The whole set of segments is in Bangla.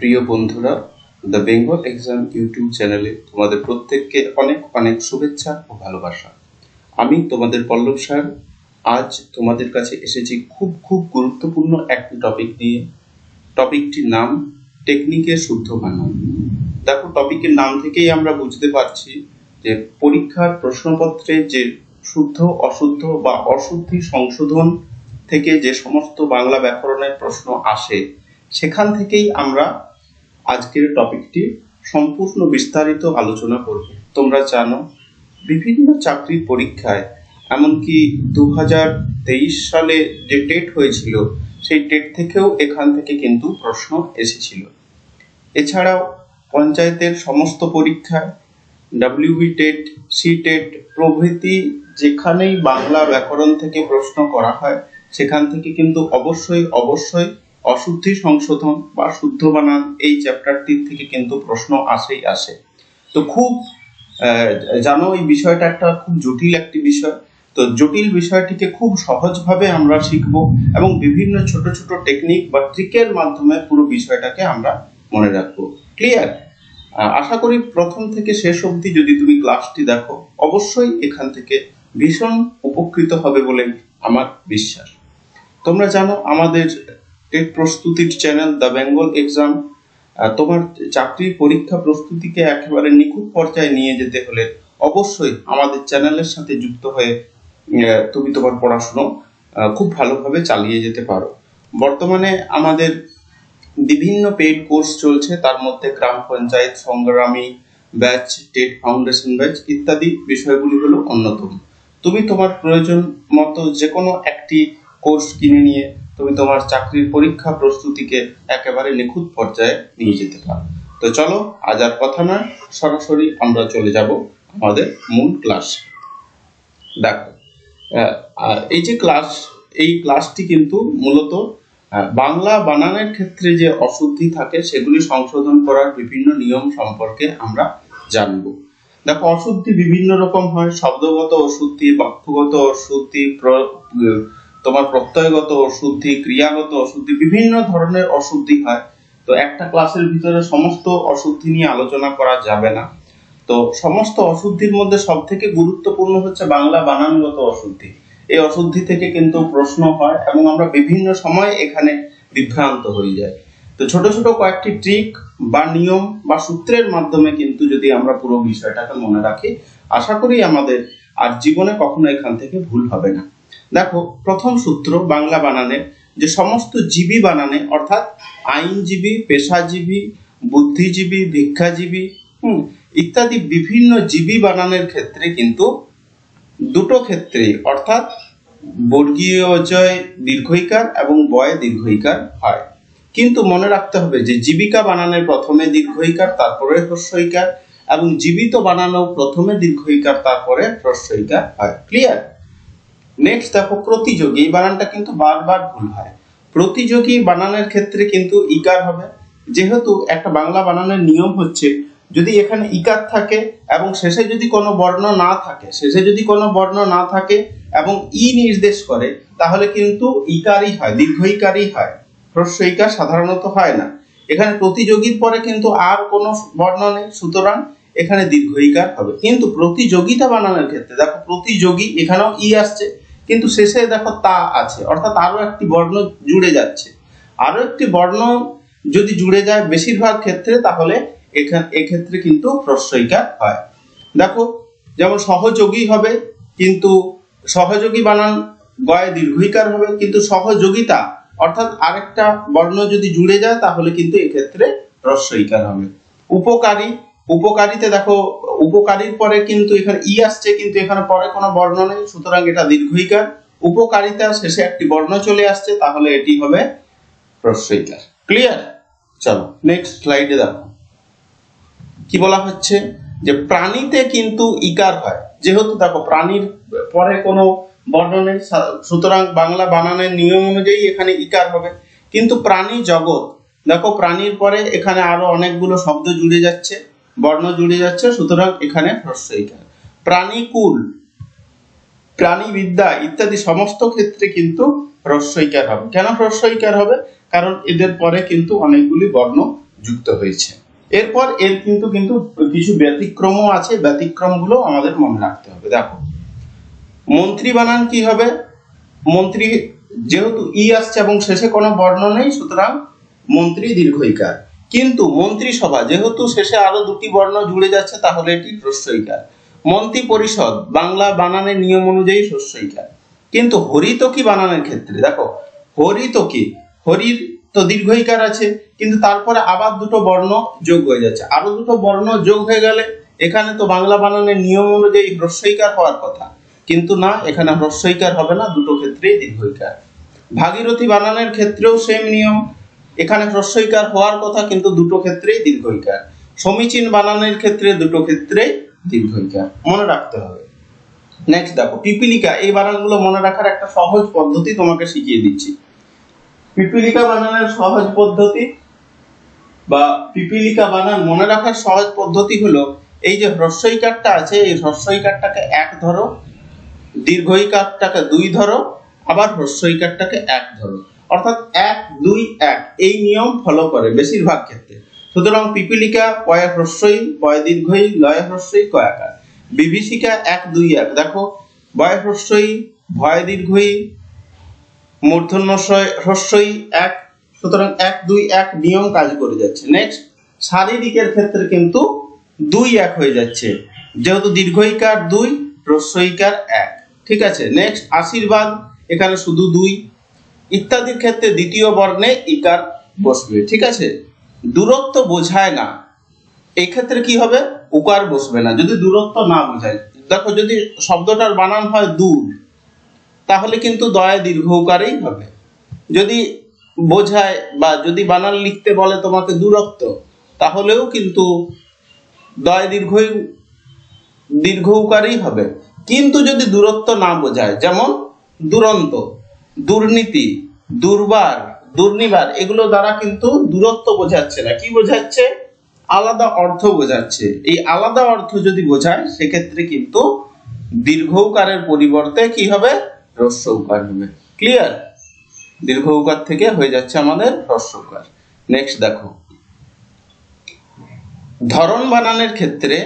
প্রিয় বন্ধুরা দ্য বেঙ্গল এক্সাম ইউটিউব চ্যানেলে তোমাদের প্রত্যেককে অনেক অনেক শুভেচ্ছা ও ভালোবাসা। আমি তোমাদের পল্লব স্যার আজ তোমাদের কাছে এসেছি খুব খুব গুরুত্বপূর্ণ একটি টপিক নিয়ে। টপিকটির নাম টেকনিকের শুদ্ধ বানান দেখো টপিকের নাম থেকেই আমরা বুঝতে পারছি যে পরীক্ষার প্রশ্নপত্রে যে শুদ্ধ, অশুদ্ধ বা অশুদ্ধি সংশোধন থেকে যে সমস্ত বাংলা ব্যাকরণের প্রশ্ন আসে, সেখান থেকেই আমরা আজকের টপিকটি সম্পূর্ণ বিস্তারিত আলোচনা করব। তোমরা জানো, বিভিন্ন চাকরির পরীক্ষায়, এমনকি দু হাজার তেইশ সালে যে টেট হয়েছিল, সেই টেট থেকেও এখান থেকে কিন্তু প্রশ্ন এসেছিল। এছাড়াও পঞ্চায়েতের সমস্ত পরীক্ষায় ডাব্লিউবি টেট সি টেট, প্রভৃতি যেখানেই বাংলা ব্যাকরণ থেকে প্রশ্ন করা হয়, সেখান থেকে কিন্তু অবশ্যই অবশ্যই অশুদ্ধি সংশোধন বা শুদ্ধ বানান, এই চ্যাপ্টারটির থেকে কিন্তু প্রশ্ন আসেই আসে। তো খুব জানো, এই বিষয়টা একটা খুব জটিল একটি বিষয়। তো জটিল বিষয়টিকে খুব সহজভাবে আমরা শিখব এবং বিভিন্ন ছোট ছোট টেকনিক বা ট্রিকের মাধ্যমে পুরো বিষয়টাকে আমরা মনে রাখব। ক্লিয়ার আশা করি প্রথম থেকে শেষ অবধি যদি তুমি ক্লাসটি দেখো, অবশ্যই এখান থেকে ভীষণ উপকৃত হবে বলে আমার বিশ্বাস। তোমরা জানো, আমাদের টেট প্রস্তুতির চ্যানেল দ্য বেঙ্গল এক্সাম তোমার চাকরির পরীক্ষা প্রস্তুতিকে একেবারে নিখুঁত পর্যায়ে নিয়ে যেতে হলে অবশ্যই আমাদের চ্যানেলের সাথে যুক্ত হয়ে তুমি তোমার পড়াশুনো খুব ভালোভাবে চালিয়ে যেতে পারো। বর্তমানে আমাদের বিভিন্ন পেইড কোর্স চলছে, তার মধ্যে গ্রাম পঞ্চায়েত সংগ্রামী ব্যাচ টেট ফাউন্ডেশন ব্যাচ ইত্যাদি বিষয়গুলি হলো অন্যতম। তুমি তোমার প্রয়োজন মতো যে কোনো একটি কোর্স কিনে নিয়ে তুমি তোমার চাকরির পরীক্ষা প্রস্তুতিকে একেবারে নিখুঁত পর্যায়ে নিয়ে যেতে পারো। তো চলো, আজ আর কথা নয়, সরাসরি আমরা চলে যাব আমাদের মূল ক্লাস দেখো এই যে ক্লাস এই ক্লাসটি কিন্তু মূলত বাংলা বানানের ক্ষেত্রে যে অশুদ্ধি থাকে, সেগুলি সংশোধন করার বিভিন্ন নিয়ম সম্পর্কে আমরা জানব। দেখো, অশুদ্ধি বিভিন্ন রকম হয়, শব্দগত অশুদ্ধি, বাক্যগত অশুদ্ধি তোমার প্রত্যয়গত অশুদ্ধি, ক্রিয়াগত অশুদ্ধি, বিভিন্ন ধরনের অশুদ্ধি হয়, তো একটা ক্লাসের ভিতরে সমস্ত অশুদ্ধি নিয়ে আলোচনা করা যাবে না। তো সমস্ত অশুদ্ধির মধ্যে সব থেকে গুরুত্বপূর্ণ হচ্ছে বাংলা বানানগত অশুদ্ধি। এই অশুদ্ধি থেকে কিন্তু প্রশ্ন হয় এবং আমরা বিভিন্ন সময় এখানে বিভ্রান্ত হয়ে যাই। তো ছোট ছোট কয়েকটি ট্রিক বা নিয়ম বা সূত্রের মাধ্যমে কিন্তু যদি আমরা পুরো বিষয়টাকে মনে রাখি, আশা করি আমাদের আর জীবনে কখনো এখান থেকে ভুল হবে না। দেখো, প্রথম সূত্র বাংলা বানানে যে সমস্ত জীবী বানানে, অর্থাৎ আইনজীবী, পেশাজীবী, বুদ্ধিজীবী, ভিক্ষাজীবী, হুম, ইত্যাদি বিভিন্ন জীবী বানানের ক্ষেত্রে কিন্তু দুটো ক্ষেত্রেই, অর্থাৎ বর্গীয় জয় দীর্ঘইকার এবং বয় দীর্ঘইকার হয়। কিন্তু মনে রাখতে হবে যে জীবিকা বানানের প্রথমে দীর্ঘইকার, তারপরে হ্রস্বইকার এবং জীবিত বানানো প্রথমে দীর্ঘইকার, তারপরে হ্রস্বইকার হয়। ক্লিয়ার নেক্সট দেখো প্রতিযোগী, এই বানানটা কিন্তু বারবার ভুল হয়। প্রতিযোগী বানানের ক্ষেত্রে কিন্তু ইকার হবে। যেহেতু একটা বাংলা বানানের নিয়ম হচ্ছে, যদি এখানে ইকার থাকে এবং শেষে যদি কোনো বর্ণ না থাকে, শেষে যদি কোনো বর্ণ না থাকে এবং ই নির্দেশ করে, তাহলে কিন্তু ইকারই হয়, দীর্ঘ ইকারই হয়। হ্রস্ব ইকার সাধারণত হয় না। এখানে প্রতিযোগীর পরে কিন্তু আর কোনো বর্ণ নেই, সুতরাং এখানে দীর্ঘ ইকার হবে। কিন্তু প্রতিযোগিতা বানানোর ক্ষেত্রে, দেখো প্রতিযোগী, এখানেও ই আসছে। কিন্তু শেষে দেখো তা আছে। অর্থাৎ আরও একটি বর্ণ জুড়ে যাচ্ছে। আরও একটি বর্ণ যদি জুড়ে যায় বেশিরভাগ ক্ষেত্রে, তাহলে এক্ষেত্রে কিন্তু হ্রস্বইকার হয়। দেখো, যেমন সহযোগী হবে, কিন্তু সহযোগী বানান গয়ে দীর্ঘইকার হবে, কিন্তু সহযোগিতা, অর্থাৎ আরেকটা বর্ণ যদি জুড়ে যায়, তাহলে কিন্তু এক্ষেত্রে হ্রস্বইকার হবে। উপকারী উপকারীতে দেখো উপকারীর পরে কিন্তু এখানে ই আসছে, কিন্তু এখানে পরে কোনো বর্ণ নেই, সুতরাং এটা দীর্ঘইকার। উপকারিতা শেষে একটি বর্ণ চলে আসছে, তাহলে এটি হবে হ্রস্বইকার ক্লিয়ার চলো নেক্সট স্লাইডে দেখো। কি বলা হচ্ছে? যে প্রাণীতে কিন্তু ইকার হয়। যেহেতু দেখো, প্রাণীর পরে কোনো বর্ণ নেই সুতরাং বাংলা বানানের নিয়ম অনুযায়ী এখানে ইকার হবে। কিন্তু প্রাণী জগৎ, দেখো প্রাণীর পরে এখানে আরও অনেকগুলো শব্দ জুড়ে যাচ্ছে। বর্ণ জুড়ে যাচ্ছে, সুতরাং এখানে হ্রস্ব ইকার প্রাণীকুল, প্রাণীবিদ্যা ইত্যাদি সমস্ত ক্ষেত্রে কিন্তু হ্রস্বইকার হবে। কেন হ্রস্বইকার হবে? কারণ এদের পরে কিন্তু অনেকগুলি বর্ণ যুক্ত হয়েছে। এরপর এর কিন্তু কিন্তু কিছু ব্যতিক্রমও আছে, ব্যতিক্রমগুলো আমাদের মনে রাখতে হবে। দেখো, মন্ত্রী বানান কি হবে? মন্ত্রী, যেহেতু ই আসছে এবং শেষে কোনো বর্ণ নেই, সুতরাং মন্ত্রী দীর্ঘইকার। কিন্তু মন্ত্রিসভা যেহেতু শেষে আরও দুটি বর্ণ জুড়ে যাচ্ছে, তাহলে এটি হ্রস্বইকার মন্ত্রী পরিষদ বাংলা বানানের নিয়ম অনুযায়ী হ্রস্বইকার কিন্তু হরিতকি বানানের ক্ষেত্রে? দেখো হরিতকি হরির তো দীর্ঘইকার আছে, কিন্তু তারপরে আবার দুটো বর্ণ যোগ হয়ে যাচ্ছে। আরও দুটো বর্ণ যোগ হয়ে গেলে এখানে তো বাংলা বানানের নিয়ম অনুযায়ী হ্রস্বইকার হওয়ার কথা। কিন্তু না, এখানে হ্রস্বইকার হবে না, দুটো ক্ষেত্রেই দীর্ঘইকার ভাগীরথী বানানের ক্ষেত্রেও সেম নিয়ম। এখানে হ্রস্বইকার হওয়ার কথা, কিন্তু দুটো ক্ষেত্রেই দীর্ঘইকার। সমীচীন বানানের ক্ষেত্রে দুটো ক্ষেত্রেই দীর্ঘইকার। মনে রাখতে হবে। নেক্সট দেখো, পিপিলিকা। এই বানানগুলো মনে রাখার একটা সহজ পদ্ধতি তোমাকে শিখিয়ে দিচ্ছি। পিপিলিকা বানানের সহজ পদ্ধতি বা পিপিলিকা বানান মনে রাখার সহজ পদ্ধতি হলো, এই যে হ্রস্বইকারটা আছে, এই হ্রস্বইকারটাকে এক ধরো, দীর্ঘইকারটাকে দুই ধরো, আবার হ্রস্বইকারটাকে এক ধরো। অর্থাৎ এক, দুই, এক, এই নিয়ম ফলো করে বেশিরভাগ ক্ষেত্রে। সুতরাং পিপিলিকা পয়া হ্রস্বই, পয় দীর্ঘই, লয় হ্রস্বই কয়াকার বিভীষিকা এক, দুই, এক, দেখো, বয় হ্রস্বই, ভয় দীর্ঘই মূর্ধন্য হ্রস্বই, এক, সুতরাং এক, দুই, এক নিয়ম কাজ করে যাচ্ছে। নেক্সট শারীরিকের ক্ষেত্রে কিন্তু দুই, এক হয়ে যাচ্ছে। যেহেতু দীর্ঘইকার দুই হ্রস্বইকার এক। ঠিক আছে? নেক্সট আশীর্বাদ, এখানে শুধু দুই। ইত্যাদির ক্ষেত্রে দ্বিতীয় বর্ণে ইকার বসবে, ঠিক আছে? দূরত্ব বোঝায় না এই ক্ষেত্রে কি হবে? উকার বসবে না। যদি দূরত্ব না বোঝায়, দেখো যদি শব্দটার বানান হয় দূর, তাহলে কিন্তু দয়া দীর্ঘ উকারেই হবে। যদি বোঝায় বা যদি বানান লিখতে বলে তোমাকে দূরত্ব, তাহলেও কিন্তু দয় দীর্ঘ দীর্ঘ উকারেই হবে। কিন্তু যদি দূরত্ব না বোঝায়, যেমন দুরন্ত দুর্নীতি, দুর্বার, দুর্নিবার, এগুলো দ্বারা কিন্তু দূরত্ব বোঝাচ্ছে না। কি বোঝাচ্ছে? আলাদা অর্থ বোঝাচ্ছে। এই আলাদা অর্থ যদি বোঝায়, সেক্ষেত্রে কিন্তু দীর্ঘ উকারের পরিবর্তে কি হবে? হ্রস্ব উকার হবে। ক্লিয়ার দীর্ঘ উকার থেকে হয়ে যাচ্ছে আমাদের হ্রস্ব উকার নেক্সট দেখো। ধরন বানানের ক্ষেত্রে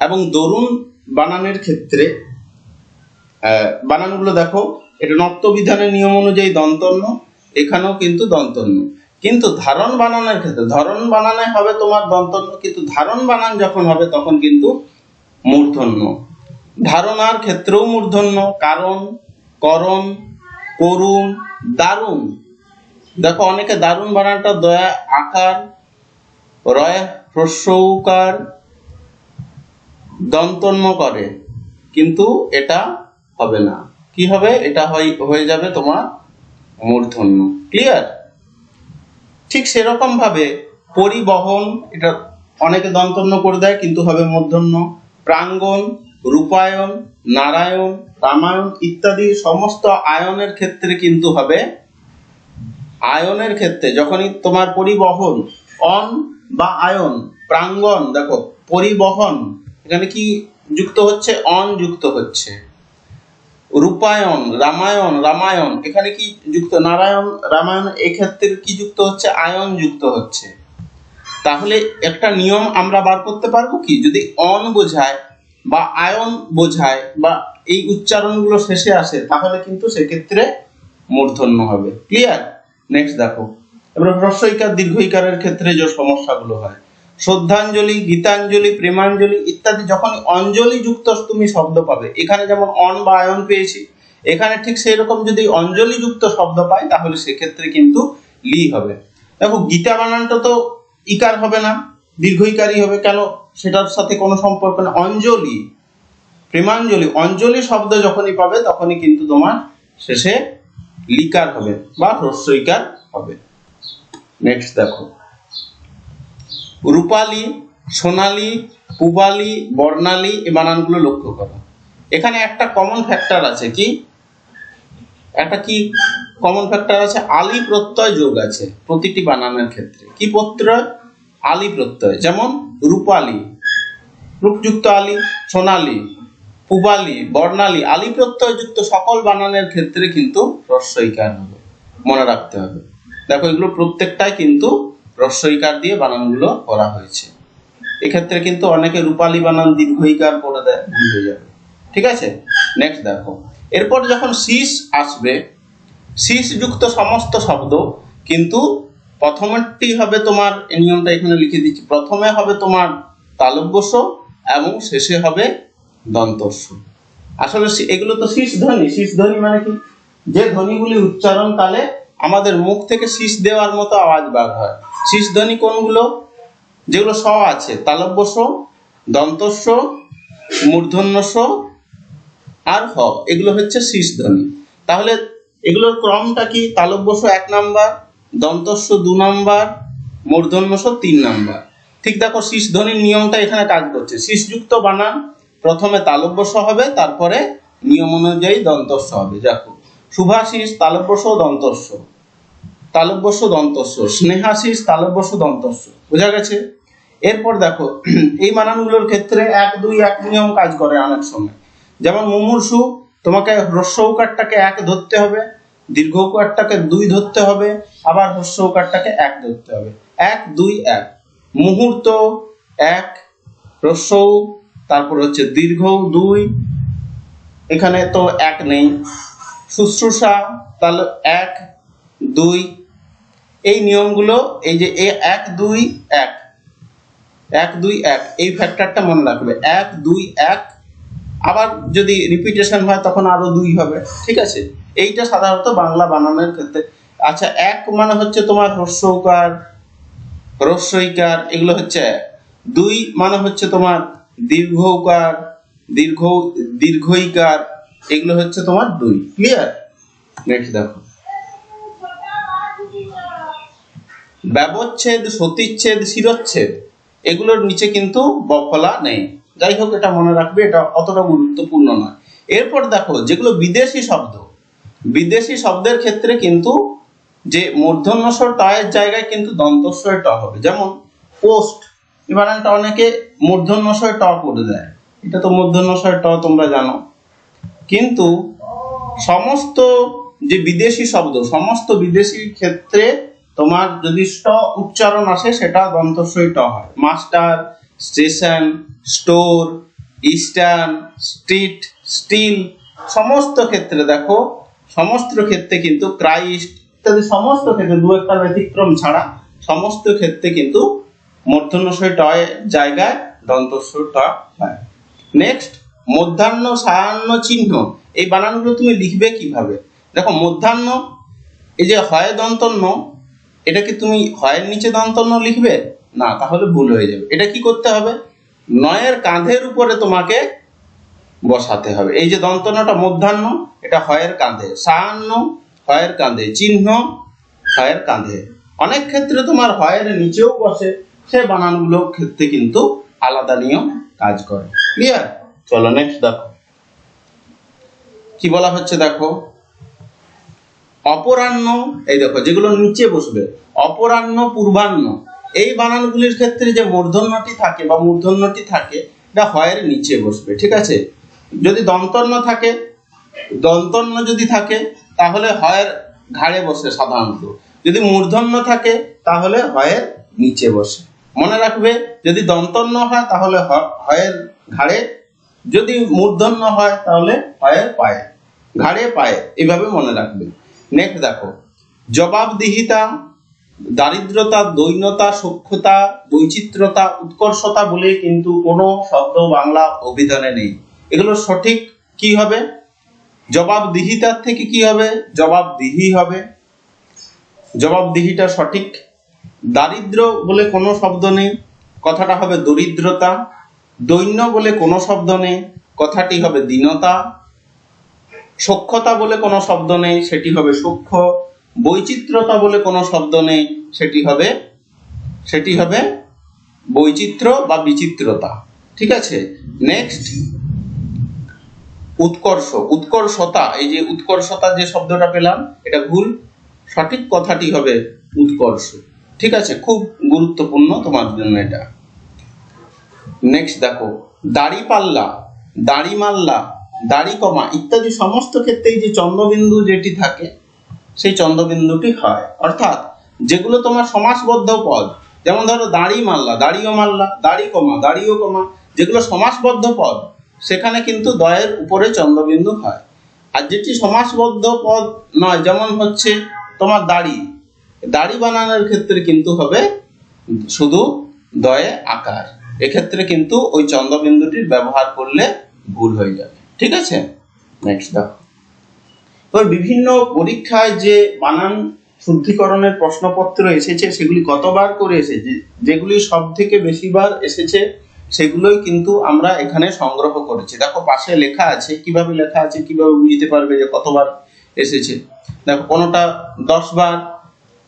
এবং দরুন বানানের ক্ষেত্রে বানানগুলো দেখো। এটা নত্ব বিধানের নিয়ম অনুযায়ী দন্তন্য, এখানেও কিন্তু দন্তন্য। কিন্তু ধারণ বানানোর ক্ষেত্রে ধরন বানানে হবে তোমার দন্তন্য, কিন্তু ধারণ বানান যখন হবে তখন কিন্তু মূর্ধন্য। ধারণার ক্ষেত্রেও মূর্ধন্য, কারণ, করণ, করুণ, দারুণ। দেখো, অনেকে দারুণ বানানটা দয়া, আকার, রয় হ্রস্বকার দন্তন্য করে, কিন্তু এটা হবে না। কি হবে? এটা হয়- হয়ে যাবে তোমার মূর্ধন্য ক্লিয়ার ঠিক সেরকম ভাবে পরিবহন, এটা অনেকে দন্তন্য করে দেয়, কিন্তু হবে মূর্ধন্য প্রাঙ্গণ, রূপায়ণ, নারায়ণ, রামায়ণ ইত্যাদি সমস্ত আয়নের ক্ষেত্রে কিন্তু হবে। আয়নের ক্ষেত্রে যখনই তোমার পরিবহন, অন বা আয়ন, প্রাঙ্গণ, দেখো, পরিবহন, এখানে কি যুক্ত হচ্ছে? অন যুক্ত হচ্ছে। রূপায়ণ, রামায়ণ রামায়ণ। এখানে কি যুক্ত? নারায়ণ, রামায়ণ, এক্ষেত্রে কি যুক্ত হচ্ছে? আয়ন যুক্ত হচ্ছে। তাহলে একটা নিয়ম আমরা বার করতে পারব কি? যদি অন বোঝায় বা আয়ন বোঝায় বা এই উচ্চারণগুলো শেষে আসে, তাহলে কিন্তু সেক্ষেত্রে মূর্ধন্য হবে। ক্লিয়ার নেক্সট দেখো। এবার হ্রস্বইকার দীর্ঘইকারের ক্ষেত্রে যে সমস্যাগুলো হয়। শ্রদ্ধাঞ্জলি, গীতাঞ্জলি, প্রেমাঞ্জলি ইত্যাদি যখন অঞ্জলি যুক্ত তুমি শব্দ পাবে। এখানে যেমন অন বা আয়ন পেয়েছি, এখানে ঠিক সেই রকম যদি অঞ্জলি যুক্ত শব্দ পাই, তাহলে সেক্ষেত্রে কিন্তু লি হবে। দেখো, গীতা বানানটা তো ইকার হবে না দীর্ঘইকারই হবে, কেন সেটার সাথে কোনো সম্পর্ক না। অঞ্জলি, প্রেমাঞ্জলি, অঞ্জলি শব্দ যখনই পাবে, তখনই কিন্তু তোমার শেষে লিকার হবে বা হ্রস্বইকার হবে। নেক্সট দেখো। রূপালী, সোনালী, পুবালি, বর্ণালী এই বানানগুলো লক্ষ্য করো। এখানে একটা কমন ফ্যাক্টর আছে কি? একটা কি কমন ফ্যাক্টর আছে? আলি প্রত্যয় যোগ আছে প্রতিটি বানানের ক্ষেত্রে। কি প্রত্যয়? আলি প্রত্যয়। যেমন রূপালী, রূপযুক্ত আলি, সোনালী, পুবালি, বর্ণালী, আলি প্রত্যয় যুক্ত সকল বানানের ক্ষেত্রে কিন্তু হ্রস্বইকার হবে মনে রাখতে হবে। দেখো এগুলো প্রত্যেকটাই কিন্তু রস্বইকার দিয়ে বানানগুলো করা হয়েছে। এক্ষেত্রে কিন্তু অনেকে রূপালী বানান দীর্ঘইকার করে দেয় ভুল হয়ে যাবে। ঠিক আছে? নেক্সট দেখো। এরপর যখন শীষ আসবে, শীষ যুক্ত সমস্ত শব্দ, কিন্তু প্রথমেরটি হবে তোমার নিয়মটা এখানে লিখে দিচ্ছি, প্রথমে হবে তোমার তালব্যস্য এবং শেষে হবে দন্তস্য। আসলে এগুলো তো শীষ ধ্বনি। শীষ ধ্বনি মানে কি? যে ধ্বনিগুলি উচ্চারণ কালে আমাদের মুখ থেকে শীষ দেওয়ার মতো আওয়াজ বার হয়। শীষ ধ্বনি কোনগুলো যেগুলো স আছে তালব্যস্য দন্তস্য মূর্ধন্যস্য আর হ, এগুলো হচ্ছে শীষ ধ্বনি তাহলে এগুলোর ক্রমটা কি? তালব্যস্য এক নাম্বার দন্তস্য দু নাম্বার মূর্ধন্যস্য তিন নাম্বার। ঠিক দেখো শীষ ধ্বনির নিয়মটা এখানে কাজ করছে। শীষযুক্ত বানান, প্রথমে তালব্যস্য হবে, তারপরে নিয়ম অনুযায়ী দন্তস্য হবে। দেখো শুভাশিস তালব্যস্য দন্তস্য তালব্যস্য দন্তস্য স্নেহাশিস তালব্যস্য দন্তস্য বোঝা গেছে? এরপর দেখো, এই মানানগুলোর ক্ষেত্রে এক, দুই, এক নিয়ম কাজ করে অনেক সময়। যেমন মুমূর্ষু, তোমাকে হ্রস্বকারটাকে এক ধরতে হবে দীর্ঘ দীর্ঘকারটাকে দুই ধরতে হবে, আবার হ্রস্বকারটাকে এক ধরতে হবে। এক, দুই, এক। মুহূর্ত, এক হ্রস্ব তারপর হচ্ছে দীর্ঘ, দুই। এখানে তো এক নেই। শুশ্রূষা, তাহলে এক, দুই এই নিয়মগুলো, এই যে এক, দুই, এক এক, দুই, এক, এই ফ্যাক্টরটা মনে রাখবে। এক, দুই, এক, আবার যদি রিপিটেশন হয় তখন আরও দুই হবে, ঠিক আছে? এইটা সাধারণত বাংলা বানানোর ক্ষেত্রে। আচ্ছা এক মানে হচ্ছে তোমার হ্রস্বকার হ্রস্বইকার এগুলো হচ্ছে এক। দুই মানে হচ্ছে তোমার দীর্ঘকার, দীর্ঘ, দীর্ঘইকার, এগুলো হচ্ছে তোমার দুই। ক্লিয়ার নেক্সট দেখো। ব্যবচ্ছেদ, সতীচ্ছেদ, শিরচ্ছেদ, এগুলোর নিচে কিন্তু বফলা নেই। যাই হোক, এটা মনে রাখবে, এটা অতটা গুরুত্বপূর্ণ নয়। এরপর দেখো, যেগুলো বিদেশি শব্দ, বিদেশি শব্দের ক্ষেত্রে কিন্তু যে মূর্ধন্যস্বর টয়ের জায়গায় কিন্তু দন্তস্বর ট হবে। যেমন, পোস্ট। এই বানানটা অনেকে মূর্ধন্যস্বর ট করে দেয়। এটা তো মূর্ধন্যস্বর ট, তোমরা জানো। কিন্তু সমস্ত যে বিদেশি শব্দ, সমস্ত বিদেশি ক্ষেত্রে তোমার যদি ষ্ট উচ্চারণ আসে, সেটা দন্তস্বই ট হয়। Master, station, store, eastern, street, steel, সমস্ত ক্ষেত্রে দেখো, সমস্ত ক্ষেত্রে কিন্তু ক্রাইস্ট ইত্যাদি সমস্ত ক্ষেত্রে, দু একটা ব্যতিক্রম ছাড়া সমস্ত ক্ষেত্রে কিন্তু মূর্ধন্যস্বই টয় জায়গায় দন্তস্বর ট হয়। নেক্সট মধ্যাহ্ন সায়াহ্ন চিহ্ন। এই বানানগুলো তুমি লিখবে কীভাবে? দেখো, মধ্যাহ্ন, এই যে হয় দন্তন্য এটা কি তুমি হয়ের নিচে দন্তন্য লিখবে? না, তাহলে ভুল হয়ে যাবে। এটা কি করতে হবে? নয়ের কাঁধের উপরে তোমাকে বসাতে হবে। এই যে দন্তন্যটা মধ্যাহ্ন, এটা হয়ের কাঁধে। সায়াহ্ন হয়ের কাঁধে। চিহ্ন, হয়ের কাঁধে। অনেক ক্ষেত্রে তোমার হয়ের নিচেও বসে, সে বানানগুলো ক্ষেত্রে কিন্তু আলাদা নিয়ম কাজ করে। ক্লিয়ার চলো নেক্সট দেখো। কি বলা হচ্ছে দেখো? অপরাহ্ন, এই দেখো, যেগুলো নিচে বসবে, অপরাহ্ন, পূর্বাহ্ন, এই বানানগুলির ক্ষেত্রে যে মূর্ধন্যটি থাকে বা মূর্ধন্যটি থাকে, এটা হয়ের নিচে বসবে, ঠিক আছে? যদি দন্তন্য থাকে দন্তন্য যদি থাকে, তাহলে হয়ের ঘাড়ে বসে সাধারণত। যদি মূর্ধন্য থাকে, তাহলে হয়ের নিচে বসে। মনে রাখবে, যদি দন্তন্য হয়, তাহলে হয়ের ঘাড়ে। যদি মূর্ধন্য হয়, তাহলে হয়ের পায়ে, ঘাড়ে পায়ে, এভাবে মনে রাখবে। নেক্সট দেখো। জবাবদিহিতা, দারিদ্রতা, দৈন্যতা, সক্ষতা বৈচিত্র্যতা উৎকর্ষতা বলে কিন্তু কোনো শব্দ বাংলা অভিধানে নেই। এগুলো সঠিক কি হবে? জবাবদিহিতার থেকে কি হবে? জবাবদিহি হবে। জবাবদিহিটা সঠিক। দারিদ্র বলে কোনো শব্দ নেই, কথাটা হবে দরিদ্রতা। দৈন্য বলে কোনো শব্দ নেই, কথাটি হবে দীনতা। সক্ষতা বলে কোনো শব্দ নেই, সেটি হবে সূক্ষ্ম। বৈচিত্র্যতা বলে কোনো শব্দ নেই, সেটি হবে সেটি হবে বৈচিত্র্য বা বিচিত্রতা। ঠিক আছে? নেক্সট উৎকর্ষ। উৎকর্ষতা, এই যে উৎকর্ষতা যে শব্দটা পেলাম, এটা ভুল। সঠিক কথাটি হবে উৎকর্ষ। ঠিক আছে? খুব গুরুত্বপূর্ণ তোমার জন্য এটা। নেক্সট দেখো দাড়ি পাল্লা দাড়ি কমা ইত্যাদি সমস্ত ক্ষেত্রেই যে চন্দ্রবিন্দু যেটি থাকে, সেই চন্দ্রবিন্দুটি হয়। অর্থাৎ যেগুলো তোমার সমাসবদ্ধ পদ, যেমন ধরো দাড়ি মাল্লা, দাড়িও মাল্লা, দাড়ি কমা, দাড়িও কমা, যেগুলো সমাসবদ্ধ পদ, সেখানে কিন্তু দয়ের উপরে চন্দ্রবিন্দু হয়। আর যেটি সমাসবদ্ধ পদ নয়, যেমন হচ্ছে তোমার দাড়ি। দাড়ি বানানোর ক্ষেত্রে কিন্তু হবে শুধু দয়ে আকার। এক্ষেত্রে কিন্তু ওই চন্দ্রবিন্দুটির ব্যবহার করলে ভুল হয়ে যাবে। ঠিক আছে? নেক্সট এবার বিভিন্ন পরীক্ষায় যে বানান শুদ্ধিকরণের প্রশ্নপত্র এসেছে, সেগুলি কতবার করে এসেছে। যেগুলি সব থেকে বেশিবার এসেছে, সেগুলোই কিন্তু আমরা এখানে সংগ্রহ করেছি। দেখো, পাশে লেখা আছে, কীভাবে লেখা আছে, কীভাবে বুঝতে পারবে যে কতবার এসেছে। দেখো, কোনোটা দশ বার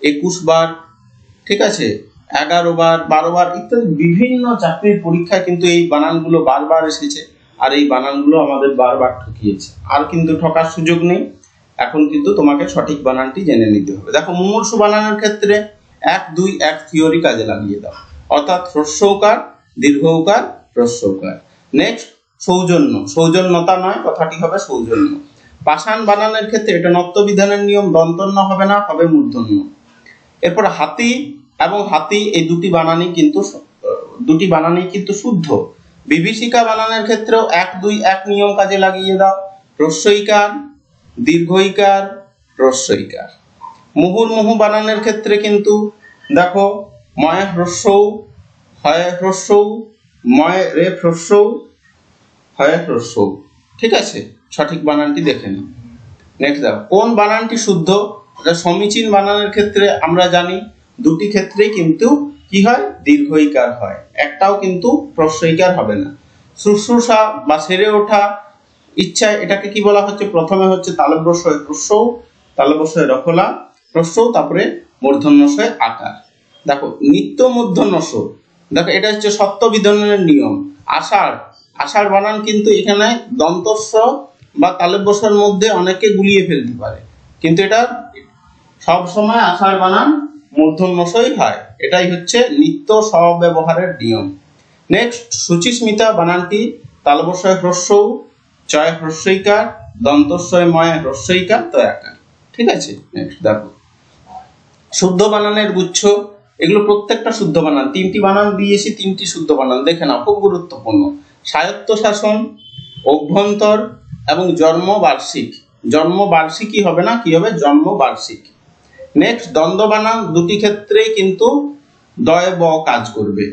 একুশ বার ঠিক আছে? এগারো বার বারো বার ইত্যাদি। বিভিন্ন চাকরির পরীক্ষায় কিন্তু এই বানানগুলো বারবার এসেছে। আর এই বানানগুলো আমাদের বারবার ঠকিয়েছে। আর কিন্তু ঠকার সুযোগ নেই। এখন কিন্তু তোমাকে সঠিক বানানটি জেনে নিতে হবে। দেখো, মুমূর্ষু বানানোর ক্ষেত্রে এক, দুই, এক থিওরি কাজে লাগিয়ে দাও। অর্থাৎ হ্রস্বকার দীর্ঘকার হ্রস্বকার নেক্সট সৌজন্য। সৌজন্যতা নয়, কথাটি হবে সৌজন্য। পাষাণ বানানোর ক্ষেত্রে এটা নত্যবিধানের নিয়ম, দন্তন্য হবে না, হবে মূর্ধন্য। এরপর হাতি, এবং হাতি এই দুটি বানানই কিন্তু, দুটি বানানই কিন্তু শুদ্ধ। বিভীষিকা বানানোর ক্ষেত্রেও এক, দুই, এক নিয়ম কাজে লাগিয়ে দাও। হ্রস্বইকার দীর্ঘইকার হ্রস্বইকার মুহুর্মুহু বানানোর ক্ষেত্রে কিন্তু দেখো ময় হ্রস্বৌ হয় হ্রস্বৌ ময় রে হ্রস্বৌ হয় হ্রস্বৌ ঠিক আছে? সঠিক বানানটি দেখে নিই নেক্সট দেখো, কোন বানানটি শুদ্ধ? সমীচীন বানানের ক্ষেত্রে আমরা জানি, দুটি ক্ষেত্রেই কিন্তু কি হয়? দীর্ঘইকার হয়। একটাও কিন্তু প্রশ্রয়িকার হবে না। শুশ্রূষা বা সেরে ওঠা ইচ্ছায় এটাকে কি বলা হচ্ছে? প্রথমে হচ্ছে তালব্যস্বয় প্রস্রৌ তালব্যস্বয় রফলা প্রস্রৌ তারপরে মূর্ধন্যশয় আকার। দেখো, নিত্য মূর্ধন্যস দেখো, এটা হচ্ছে সত্য বিধানের নিয়ম। আষাঢ় আষাঢ় বানান কিন্তু এখানে দন্তস্ব বা তালব্যস্বর মধ্যে অনেকে গুলিয়ে ফেলতে পারে। কিন্তু এটা সব সময় আষাঢ় বানান মূর্ধন্যসই হয়। এটাই হচ্ছে নিত্য স্বব্যবহারের নিয়ম। নেক্সট সুচিস্মিতা বানানটি তালবস্বয় হ্রস্বৌ চয় হ্রস্বইকার দন্তস্বয় ময় হ্রস্বইকার তয়াকার ঠিক আছে? নেক্সট দেখো। শুদ্ধ বানানের গুচ্ছ, এগুলো প্রত্যেকটা শুদ্ধ বানান। তিনটি বানান দিয়েছি, তিনটি শুদ্ধ বানান। দেখে না খুব গুরুত্বপূর্ণ। স্বায়ত্ত শাসন, অভ্যন্তর এবং জন্ম বার্ষিক জন্ম বার্ষিকই হবে না, কি হবে? জন্ম বার্ষিক নেক্সট দ্বন্দ্ব বানান দুটি ক্ষেত্রেই কিন্তু দয় ব কাজ করবে।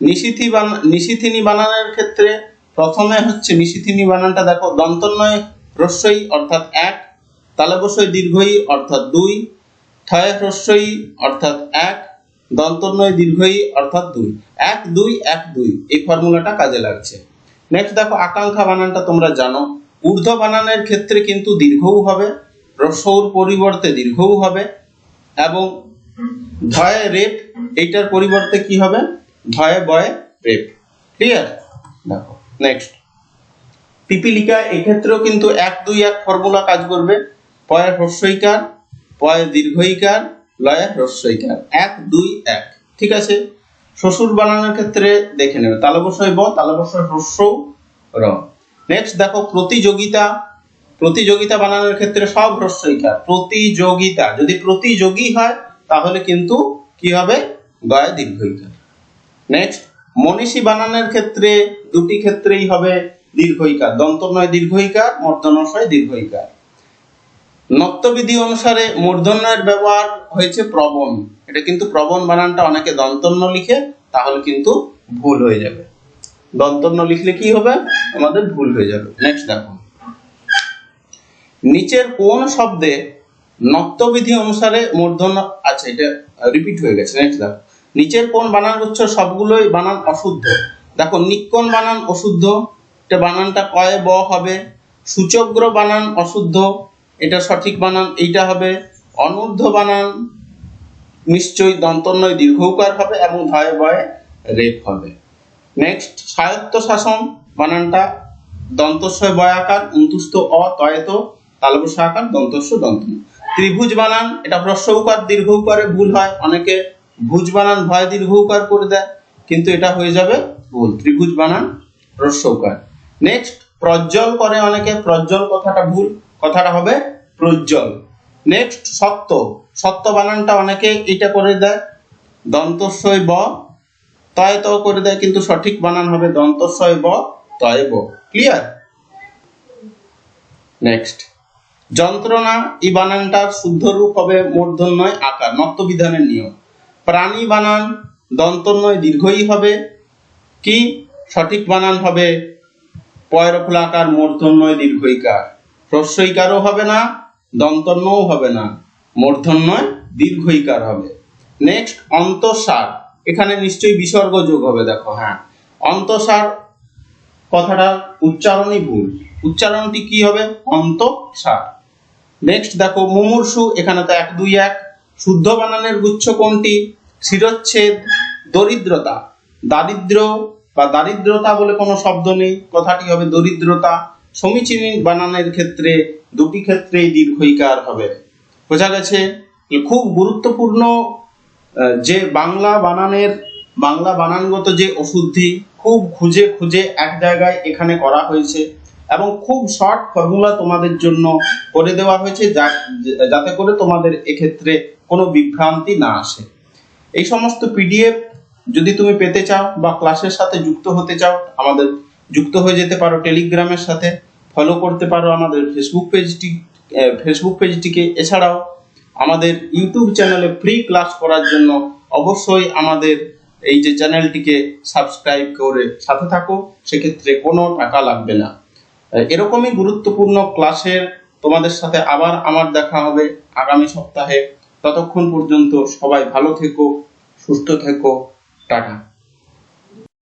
নিশিথি বান নিশিথিনী বানানের ক্ষেত্রে প্রথমে হচ্ছে নিশিথিনী বানানটা দেখো, দন্তন্বয় হ্রস্বই অর্থাৎ এক তালবস্বই দীর্ঘই অর্থাৎ দুই থয় হ্রস্বই অর্থাৎ এক, দন্তন্বয় দীর্ঘই অর্থাৎ দুই। এক দুই এক, দুই, এই ফর্মুলাটা কাজে লাগছে। নেক্সট দেখো, আকাঙ্ক্ষা বানানটা তোমরা জানো। ঊর্ধ্ব বানানের ক্ষেত্রে কিন্তু দীর্ঘও হবে রস্যর পরিবর্তে দীর্ঘও হবে। এবং ধয়ে রেপ, এইটার পরিবর্তে কি হবে? ধয়, বয়, রেপ। ক্লিয়ার দেখো নেক্সট পিপিলিকা, এক্ষেত্রেও কিন্তু এক, দুই, এক ফর্মুলা কাজ করবে। পয়ের হ্রস্বইকার পয়ের দীর্ঘইকার লয়ের হ্রস্বইকার এক, দুই, এক। ঠিক আছে? শ্বশুর বানানোর ক্ষেত্রে দেখে নেবে। তালবস্বয় ব তালবস্বয় হ্রস্ব র। নেক্সট দেখো, প্রতিযোগিতা। প্রতিযোগিতা বানানোর ক্ষেত্রে সব হ্রস্বইকার প্রতিযোগিতা। যদি প্রতিযোগী হয়, তাহলে কিন্তু কি হবে? গয় দীর্ঘইকার। নেক্সট মনীষী বানানোর ক্ষেত্রে দুটি ক্ষেত্রেই হবে দীর্ঘইকার। দন্তনয় দীর্ঘইকার মর্দনশয় দীর্ঘইকার। নত্যবিধি অনুসারে মূর্ধন্যের ব্যবহার হয়েছে প্রবণ। এটা কিন্তু প্রবণ বানানটা অনেকে দন্তন্য লিখে, তাহলে কিন্তু ভুল হয়ে যাবে। দন্তন্য লিখলে কি হবে? আমাদের ভুল হয়ে যাবে। নেক্সট দেখো। নিচের কোন শব্দে নত্যবিধি অনুসারে মূর্ধন্য আছে এটা রিপিট হয়ে গেছে নেক্সট দেখো নিচের কোন বানান গুচ্ছ সবগুলোই বানান অশুদ্ধ। দেখো, নিক্কন বানান অশুদ্ধ, এটা বানানটা কয়ে ব হবে। সূচগ্র বানান অশুদ্ধ, এটা সঠিক বানান এইটা হবে। অনূর্ধ্ব বানান নিশ্চয়ই দন্তন্বয় দীর্ঘকার হবে এবং ধয়ে বয়ে রেপ হবে। নেক্সট স্বায়ত্ত শাসন বানানটা দন্তস্বয় বয়াকার অন্তুস্থ অ তয়েত তালবস্য আকার দন্তস্ব দন্ত ত্রিভুজ বানান, এটা হ্রস্বকার দীর্ঘকারে ভুল হয়। অনেকে ভুজ বানান, ভয় দীর্ঘকার করে দেয়, কিন্তু এটা হয়ে যাবে ভুল। ত্রিভুজ বানান হ্রস্বকার নেক্সট প্রজ্জ্বল করে অনেকে, প্রজ্জ্বল কথাটা ভুল, কথাটা হবে প্রজ্জ্বল। নেক্সট সত্য। সত্য বানানটা অনেকে এটা করে দেয়, দন্তস্বয় ব তয় ত করে দেয়, কিন্তু সঠিক বানান হবে দন্তস্বয় ব, তয় ব। ক্লিয়ার নেক্সট যন্ত্রণা এই বানানটার শুদ্ধ রূপ হবে মূর্ধন্যয় আকার নত্যবিধানের নিয়ম। প্রাণী বানান দন্তন্যয় দীর্ঘই হবে। কি? সঠিক বানান হবে পয়রফলাকার মূর্ধন্যয় দীর্ঘইকার। হ্রস্বইকারও হবে না দন্তন্যও হবে না, মূর্ধন্যয় দীর্ঘইকার হবে। নেক্সট, অন্তঃসার। এখানে নিশ্চয়ই বিসর্গ যোগ হবে, দেখো হ্যাঁ। অন্তঃসার কথাটা উচ্চারণই ভুল। উচ্চারণটি কি হবে? অন্তঃসার। নেক্সট দেখো মুমূর্ষু, এখানে তো এক, দুই, এক। শুদ্ধ বানানের গুচ্ছ কোনটি? শিরচ্ছেদ, দরিদ্রতা। দারিদ্র বা দারিদ্রতা বলে কোনো শব্দ নেই, কথাটি হবে দরিদ্রতা। সমীচীনী বানানের ক্ষেত্রে, দুটি ক্ষেত্রেই দীর্ঘইকার হবে। বোঝা গেছে? খুব গুরুত্বপূর্ণ যে বাংলা বানানের, বাংলা বানানগত যে অশুদ্ধি খুব খুঁজে খুঁজে এক জায়গায় এখানে করা হয়েছে। এবং খুব শর্ট ফর্মুলা তোমাদের জন্য করে দেওয়া হয়েছে যাতে করে তোমাদের এক্ষেত্রে কোনো বিভ্রান্তি না আসে। এই সমস্ত পিডিএফ যদি তুমি পেতে চাও বা ক্লাসের সাথে যুক্ত হতে চাও, আমাদের যুক্ত হয়ে যেতে পারো টেলিগ্রামের সাথে। ফলো করতে পারো আমাদের ফেসবুক পেজটি ফেসবুক পেজটিকে এছাড়াও আমাদের ইউটিউব চ্যানেলে ফ্রি ক্লাস করার জন্য অবশ্যই আমাদের এই যে চ্যানেলটিকে সাবস্ক্রাইব করে সাথে থাকো। সেক্ষেত্রে কোনো টাকা লাগবে না। এরকমই গুরুত্বপূর্ণ ক্লাসের তোমাদের সাথে আবার আমার দেখা হবে আগামী সপ্তাহে। ততক্ষণ পর্যন্ত সবাই ভালো থেকো, সুস্থ থেকো, টাটা।